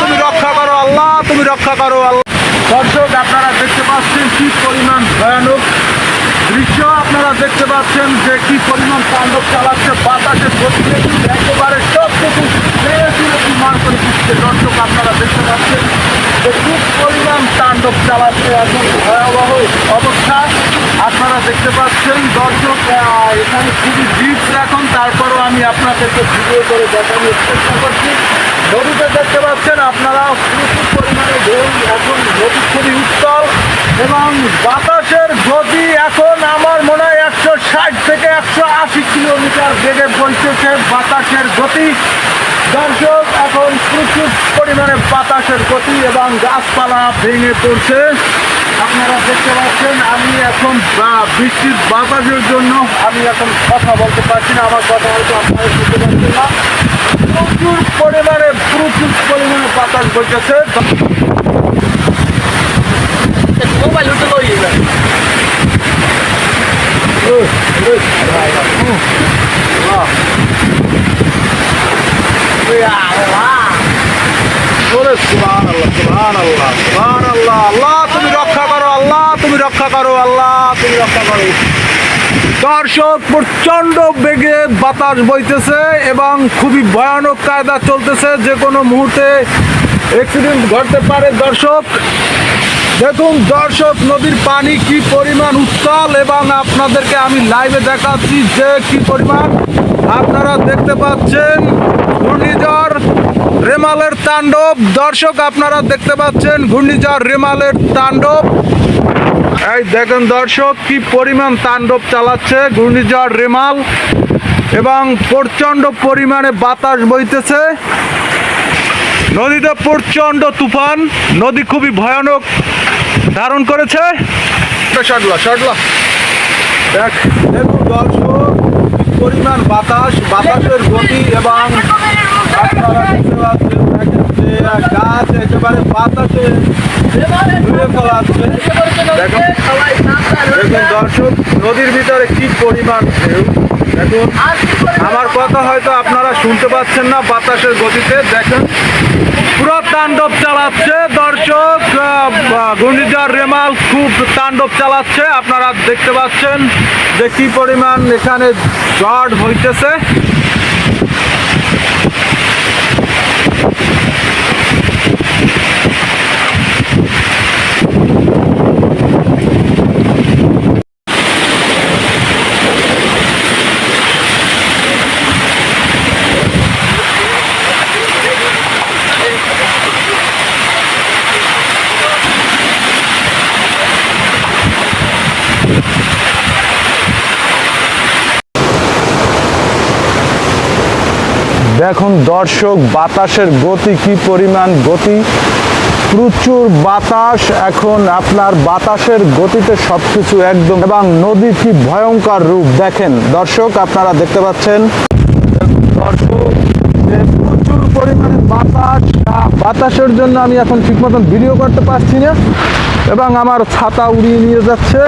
তুমি রক্ষা করো, আল্লাহ, তুমি রক্ষা করো, আল্লাহ। দর্শক, আপনারা দেখতে পাচ্ছেন কি পরিমাণ ভয়ানক দৃশ্য। আপনারা দেখতে পাচ্ছেন যে কি পরিমাণ তাণ্ডব চালাচ্ছে বাতাসের গতিতে একেবারে সব কিছু মার করে দিচ্ছে। দর্শক, আপনারা দেখতে পাচ্ছেন যে পরিমাণ তাণ্ডব চালাচ্ছে একদম ভয়াবহ অবস্থা। আপনারা দেখতে পাচ্ছেন, দর্শক এখানে খুবই রিস্ক এখন। তারপরও আমি আপনাদেরকে ভিডিও করে দেখানোর চেষ্টা করছি। নদীতে দেখতে পাচ্ছেন আপনারা প্রচুর পরিমাণে ঢেউ এখন নদী খুবই উত্তল এবং বাতাসের গতি এখন আমার মনে হয় একশো ষাট থেকে একশো আশি কিলোমিটার বেগে বইতেছে বাতাসের গতি। দর্শক এখন প্রচুর পরিমাণে বাতাসের গতি এবং গাছপালা ভেঙে পড়ছে আপনারা দেখতে পাচ্ছেন আমি এখন বৃষ্টির বাতাসের জন্য আমি এখন কথা বলতে পারছি না আমার কথা হয়তো আপনারা শুনতে পাচ্ছেন না প্রচুর পরিমাণে প্রচুর পরিমাণে বাতাস বইতেছে মোবাইল উঠে লই ওরে দর্শক প্রচণ্ড বেগে বাতাস বইতেছে এবং খুবই ভয়ানক কায়দা চলতেছে, যে কোনো মুহূর্তে অ্যাক্সিডেন্ট ঘটতে পারে। দর্শক, দেখুন, দর্শক, নদীর পানি কি পরিমাণ উত্তাল এবং আপনাদেরকে আমি লাইভে দেখাচ্ছি যে কি পরিমাণ আপনারা দেখতে পাচ্ছেন ঘূর্ণিঝড় রেমালের তাণ্ডব। দর্শক আপনারা দেখতে পাচ্ছেন ঘূর্ণিঝড় রেমালের তাণ্ডব। এই দেখেন দর্শক কি পরিমাণ তাণ্ডব চালাচ্ছে ঘূর্ণিঝড় রেমাল এবং প্রচণ্ড পরিমাণে বাতাস বইতেছে। নদীতে প্রচণ্ড তুফান নদী খুবই ভয়ানক ধারণ করেছে। সটলা সটলা দেখ দেখুন দর্শক। পরিমাণ বাতাস, বাতাসের গতি এবং গাছ একেবারে বাতাসে দেখুন দর্শক, নদীর ভিতরে কি পরিমাণ ঢেউ। আমার কথা হয়তো আপনারা শুনতে পাচ্ছেন না বাতাসের গতিতে। দেখেন, পুরো তাণ্ডব চালাচ্ছে, দর্শক ঘূর্ণিঝড় রেমাল খুব তাণ্ডব চালাচ্ছে, আপনারা দেখতে পাচ্ছেন যে কি পরিমাণ এখানে ঝড় হইতেছে। দেখুন দর্শক, বাতাসের গতি কি পরিমাণ গতি? প্রচুর বাতাস। এখন আপনার বাতাসের গতিতে সবকিছু একদম এবং নদী কি ভয়ঙ্কর রূপ? দেখেন দর্শক, আপনারা দেখতে পাচ্ছেন। দর্শক প্রচুর পরিমাণে বাতাস। বাতাসের জন্য আমি এখন ঠিক মতন ভিডিও করতে পারছি না এবং আমার ছাতা উড়িয়ে নিয়ে যাচ্ছে।